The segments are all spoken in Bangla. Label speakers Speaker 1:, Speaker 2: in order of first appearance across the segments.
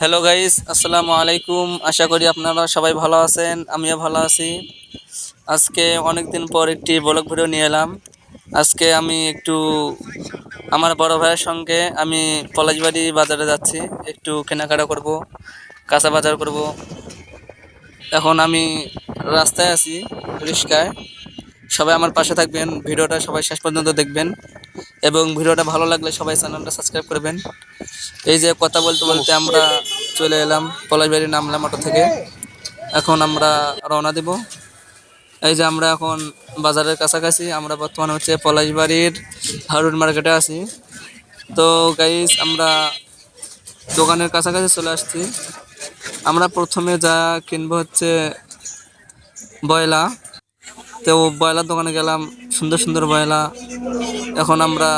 Speaker 1: হ্যালো গাইস আসসালামু আলাইকুম আশা করি আপনারা সবাই ভালো আছেন, আমিও ভালো আছি। আজকে অনেক দিন পর একটি ব্লগ ভিডিও নিয়ে এলাম। আজকে আমি একটু আমার বড় ভাইয়ের সঙ্গে আমি পলাশবাড়ি বাজারে যাচ্ছি, একটু কেনাকাটা করব, কাঁচা বাজার করব। এখন আমি রাস্তায় আছি রিস্কায় সবাই আমার পাশে থাকবেন, ভিডিওটা সবাই শেষ পর্যন্ত দেখবেন। এবং ভিডিওটা ভালো লাগলে সবাই চ্যানেলটা সাবস্ক্রাইব করবেন। এই যে কথা বলতে বলতে আমরা চলে এলাম, পলাশবাড়ি নামলাম অটো থেকে। এখন আমরা রওনা দেব। এই যে আমরা এখন বাজারের কাছাকাছি, আমরা বর্তমানে হচ্ছে পলাশবাড়ির হারুন মার্কেটে আছি। তো গাইস আমরা দোকানের কাছাকাছি চলে আসছি। আমরা প্রথমে যা কিনবো হচ্ছে বয়লা তো বয়লার দোকানে গেলাম সুন্দর সুন্দর বয়লা। এখন আমরা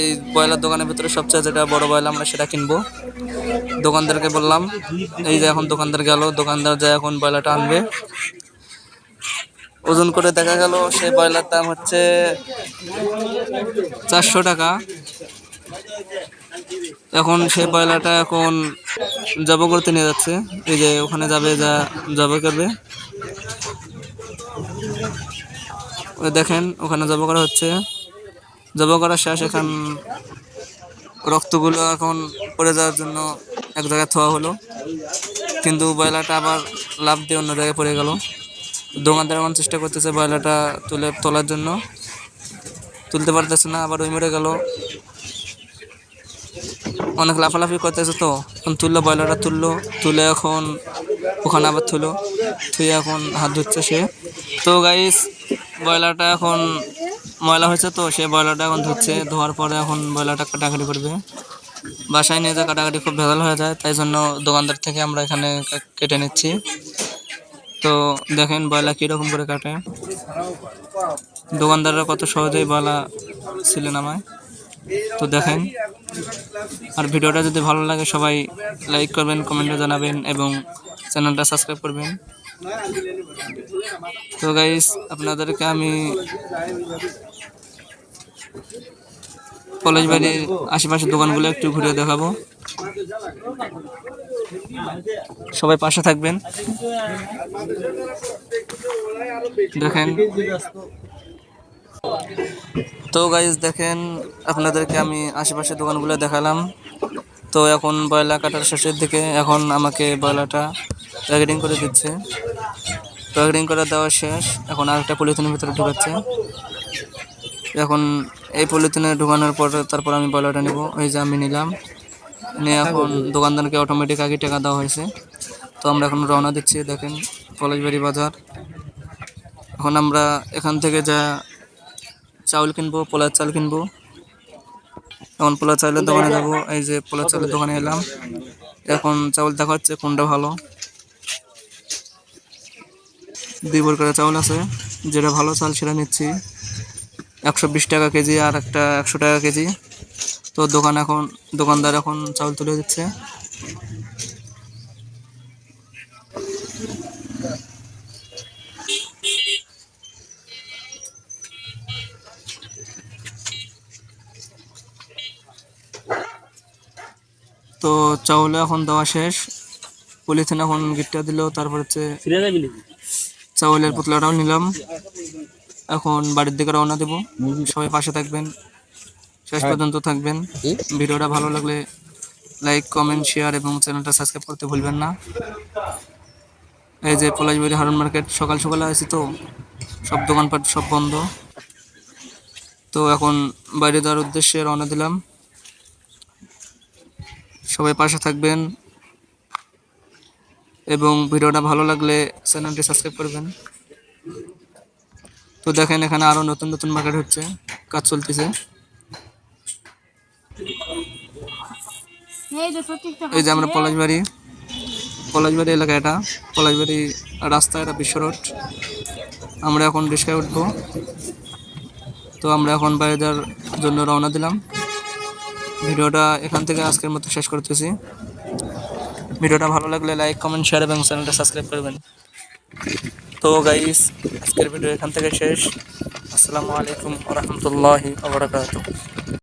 Speaker 1: এই বয়লার দোকানের ভিতরে সবচেয়ে যেটা বড় বয়লা আমরা সেটা কিনবো। দোকানদারকে বললাম, এই যে এখন দোকানদার গেল, দোকানদার যায় এখন বয়লাটা আনবে। ওজন করে দেখা গেল সেই বয়লার দাম হচ্ছে চারশো টাকা। এখন সেই বয়লাটা এখন জব করতে নিয়ে যাচ্ছে। এই যে ওখানে যাবে, যা জব করবে ওই দেখেন, ওখানে জব করা হচ্ছে। জব করা শেষ, এখান রক্তগুলো এখন পড়ে যাওয়ার জন্য এক জায়গায় থোয়া হলো। কিন্তু বয়লাটা আবার লাভ দিয়ে অন্য জায়গায় পড়ে গেল। দোকানদার এখন চেষ্টা করতেছে বয়লাটা তুলে তোলার জন্য। তুলতে পারতেছে না, আবার ওই মরে গেল। অনেক লাফালাফি করতেছে তো, এখন তুললো বয়লারটা তুললো, তুলে এখন ওখানে আবার তুলো থুয়ে এখন হাত ধুচ্ছে সে। তো গাইস ব্রয়লারটা এখন ময়লা হয়েছে তো সে ব্রয়লারটা এখন ধুচ্ছে, ধোয়ার পরে এখন ব্রয়লারটা কাটাকাটি করবে। বাসায় নিয়ে যা কাটাকাটি খুব ভেজাল হয়ে যায়, তাই জন্য দোকানদার থেকে আমরা এখানে কেটে নিচ্ছি। তো দেখেন বয়লা কীরকম করে কাটে। দোকানদাররা কত সহজেই বয়লা ছিলেন আমায়। তো দেখেন, আর ভিডিওটা যদি ভালো লাগে সবাই লাইক করবেন, কমেন্টে জানাবেন এবং চ্যানেলটা সাবস্ক্রাইব করবেন। তো গাইস আপনাদেরকে আমি কলেজ বাড়ির আশেপাশের দোকানগুলো একটু ঘুরে দেখাবো। সবাই পাশে থাকবেন। দেখেন। তো গাইজ দেখেন, আপনাদেরকে আমি আশেপাশের দোকানগুলো দেখালাম। তো এখন বয়লা কাটার শেষের দিকে, এখন আমাকে বয়লাটা প্যাকেটিং করে দিচ্ছে। প্যাকেটিং করে দেওয়া শেষ। এখন আরেকটা পলিথিনের ভিতরে ঢুকাচ্ছে। এখন এই পলিথিনে ঢুকানোর পর তারপর আমি বয়লাটা নেব। এই যে আমি নিলাম। নিয়ে এখন দোকানদারকে অটোমেটিক আগে টাকা দেওয়া হয়েছে। তো আমরা এখন রওনা দিচ্ছি, দেখেন পলাশবাড়ি বাজার। এখন আমরা এখান থেকে যা চাউল কিনবো, পোলার চাল কিনবো। এখন পোলার চাউলের দোকানে যাব। এই যে পোলার চাউলের দোকানে এলাম। এখন চাউল দেখা হচ্ছে কোনটা ভালো। দুই প্রকারের চাউল আছে, যেটা ভালো চাল সেটা নিচ্ছি। একশো বিশ টাকা কেজি আর একটা একশো টাকা কেজি। তো দোকান এখন, দোকানদার এখন চাউল তুলে দিচ্ছে। তো চাউল এখন দেওয়া শেষ। পলিথিন এখন গিটটা দিল, তারপর হচ্ছে চাউলের পুতলাটাও নিলাম। এখন বাড়ির দিকে রওনা দেব। সবাই পাশে থাকবেন। শেষ পর্যন্ত থাকবেন। ভিডিওটা ভালো লাগলে লাইক কমেন্ট শেয়ার এবং চ্যানেলটা সাবস্ক্রাইব করতে ভুলবেন না। এই যে পলাশবাড়ি হারুন মার্কেট সকাল সকালে আছি তো। সব দোকানপাট সব বন্ধ। তো এখন বাইরে যাওয়ার উদ্দেশ্যে রওনা দিলাম। সবাই পাশে থাকবেন। এবং ভিডিওটা ভালো লাগলে চ্যানেলটি সাবস্ক্রাইব করবেন। তো দেখেন এখানে আরও নতুন নতুন মার্কেট হচ্ছে কাজ চলতেছে। এই যে আমরা পলাশবাড়ি পলাশবাড়ি এলাকা এটা পলাশবাড়ি রাস্তা এটা বিশ্ব রোড। আমরা এখন রিক্সায় উঠবো। তো আমরা এখন বাইরে যাওয়ার জন্য রওনা দিলাম। ভিডিওটা এখান থেকে আজকের মতো শেষ করতেছি। ভিডিওটা ভালো লাগলে লাইক কমেন্ট শেয়ার এবং চ্যানেলটা সাবস্ক্রাইব করবেন। তো গাইস আজকের ভিডিও এখান থেকে শেষ। আসসালামু আলাইকুম রহমতুল্লাহি আবরাকাতুহ